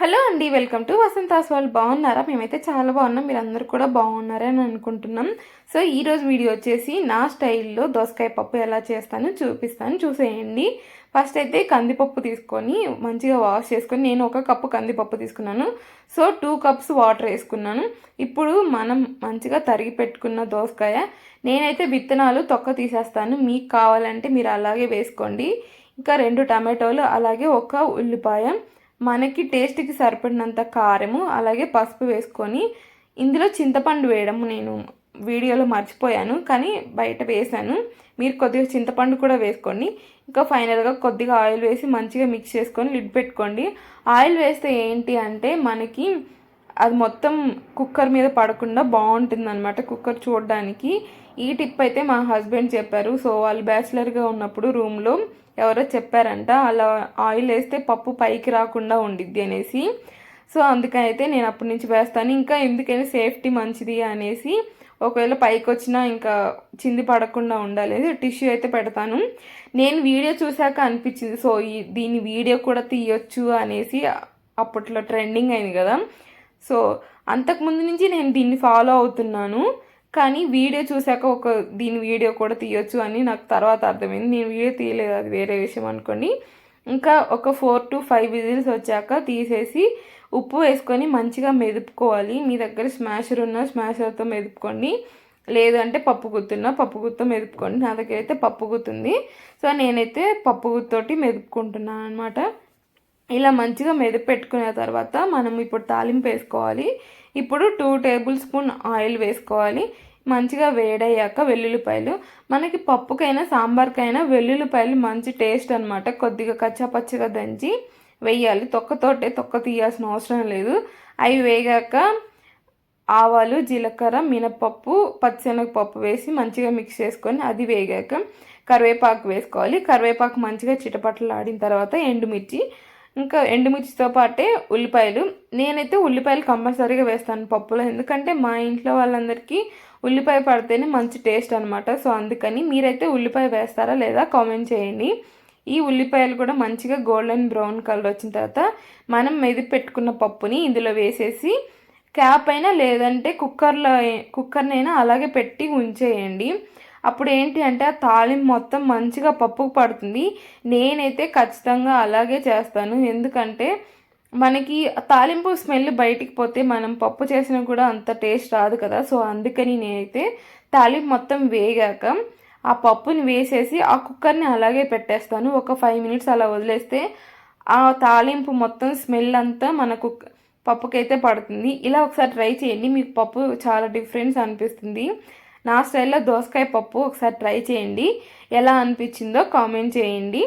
Hello అండి welcome to Vasantha's వాళ్ళు బాగున్నారా? మేమైతే చాలా బాగున్నాం. మీరు అందరూ కూడా బాగున్నారని అనుకుంటున్నాం. సో ఈరోజు వీడియో వచ్చేసి నా స్టైల్లో దోసకాయ పప్పు ఎలా చేస్తానో చూపిస్తాను. చూసేయండి. ఫస్ట్ అయితే కందిపప్పు తీసుకొని మంచిగా వాష్ చేసుకొని నేను ఒక కప్పు కందిపప్పు తీసుకున్నాను. సో టూ కప్స్ వాటర్ వేసుకున్నాను. ఇప్పుడు మనం మంచిగా తరిగి పెట్టుకున్న దోసకాయ నేనైతే విత్తనాలు తొక్క తీసేస్తాను. మీకు కావాలంటే మీరు అలాగే వేసుకోండి. ఇంకా రెండు టమాటోలు అలాగే ఒక ఉల్లిపాయ మనకి టేస్ట్కి సరిపడినంత కారము అలాగే పసుపు వేసుకొని ఇందులో చింతపండు వేయడం నేను వీడియోలో మర్చిపోయాను కానీ బయట వేసాను. మీరు కొద్దిగా చింతపండు కూడా వేసుకోండి. ఇంకా ఫైనల్గా కొద్దిగా ఆయిల్ వేసి మంచిగా మిక్స్ చేసుకొని లిడ్ పెట్టుకోండి. ఆయిల్ వేస్తే ఏంటి అంటే మనకి అది మొత్తం కుక్కర్ మీద పడకుండా బాగుంటుంది అనమాట కుక్కర్ చూడడానికి. ఈ టిప్ అయితే మా హస్బెండ్ చెప్పారు. సో వాళ్ళు బ్యాచిలర్గా ఉన్నప్పుడు రూమ్లో ఎవరో చెప్పారంట అలా ఆయిల్ వేస్తే పప్పు పైకి రాకుండా ఉండిద్ది అనేసి. సో అందుకైతే నేను అప్పటి నుంచి వేస్తాను. ఇంకా ఎందుకైనా సేఫ్టీ మంచిది అనేసి ఒకవేళ పైకి వచ్చినా ఇంకా చింది పడకుండా ఉండాలి టిష్యూ అయితే పెడతాను. నేను వీడియో చూశాక అనిపించింది సో ఈ దీని వీడియో కూడా తీయొచ్చు అనేసి అప్పట్లో ట్రెండింగ్ అయింది కదా. సో అంతకుముందు నుంచి నేను దీన్ని ఫాలో అవుతున్నాను. కానీ వీడియో చూశాక ఒక దీని వీడియో కూడా తీయొచ్చు అని నాకు తర్వాత అర్థమైంది. నేను వీడియో తీయలేదు అది వేరే విషయం అనుకోండి. ఇంకా ఒక ఫోర్ టు ఫైవ్ విజిల్స్ వచ్చాక తీసేసి ఉప్పు వేసుకొని మంచిగా మెదుపుకోవాలి. మీ దగ్గర స్మాషర్ ఉన్న స్మాషర్తో మెదుపుకోండి. లేదంటే పప్పు గుత్తున్నా పప్పు గుత్తో మెదుపుకోండి. నా దగ్గర అయితే పప్పు గుత్తుంది. సో నేనైతే పప్పు గుత్తోటి మెదుపుకుంటున్నాను అనమాట ఇలా మంచిగా మెదపు పెట్టుకున్న తర్వాత మనం ఇప్పుడు తాలింపు వేసుకోవాలి. ఇప్పుడు టూ టేబుల్ స్పూన్ ఆయిల్ వేసుకోవాలి. మంచిగా వేడయ్యాక వెల్లుల్లిపాయలు. మనకి పప్పుకైనా సాంబార్కైనా వెల్లుల్లిపాయలు మంచి టేస్ట్ అనమాట కొద్దిగా కచ్చాపచ్చగా దంచి వేయాలి. తొక్కతోటే తొక్క తీయాల్సిన అవసరం లేదు. అవి వేగాక ఆవాలు జీలకర్ర మినపప్పు పచ్చిశనగపప్పు వేసి మంచిగా మిక్స్ చేసుకొని అది వేగాక కరివేపాకు వేసుకోవాలి. కరివేపాకు మంచిగా చిటపట్లు ఆడిన తర్వాత ఎండుమిర్చి ఇంకా ఎండుమిర్చితో పాటే ఉల్లిపాయలు. నేనైతే ఉల్లిపాయలు కంపల్సరీగా వేస్తాను పప్పులో. ఎందుకంటే మా ఇంట్లో వాళ్ళందరికీ ఉల్లిపాయ పడితేనే మంచి టేస్ట్ అనమాట సో అందుకని మీరైతే ఉల్లిపాయ వేస్తారా లేదా కామెంట్ చేయండి. ఈ ఉల్లిపాయలు కూడా మంచిగా గోల్డెన్ బ్రౌన్ కలర్ వచ్చిన తర్వాత మనం మెది పెట్టుకున్న పప్పుని ఇందులో వేసేసి క్యాప్ అయినా లేదంటే కుక్కర్లో కుక్కర్నైనా అలాగే పెట్టి ఉంచేయండి. అప్పుడు ఏంటి అంటే ఆ తాలింపు మొత్తం మంచిగా పప్పుకు పడుతుంది. నేనైతే ఖచ్చితంగా అలాగే చేస్తాను. ఎందుకంటే మనకి తాలింపు స్మెల్ బయటికి పోతే మనం పప్పు చేసినా కూడా అంత టేస్ట్ రాదు కదా. సో అందుకని నేనైతే తాలింపు మొత్తం వేగాక ఆ పప్పుని వేసేసి ఆ కుక్కర్ని అలాగే పెట్టేస్తాను. ఒక ఫైవ్ మినిట్స్ అలా వదిలేస్తే ఆ తాలింపు మొత్తం స్మెల్ అంతా మన కుక్ పప్పుకైతే పడుతుంది. ఇలా ఒకసారి ట్రై చేయండి. మీకు పప్పు చాలా డిఫరెన్స్ అనిపిస్తుంది. నా స్టైల్లో దోసకాయ పప్పు ఒకసారి ట్రై చేయండి. ఎలా అనిపించిందో కామెంట్ చేయండి.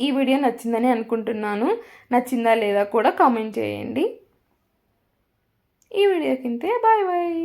ఈ వీడియో నచ్చిందని అనుకుంటున్నాను. నచ్చిందా లేదా కూడా కామెంట్ చేయండి. ఈ వీడియో కింతే బాయ్ బాయ్.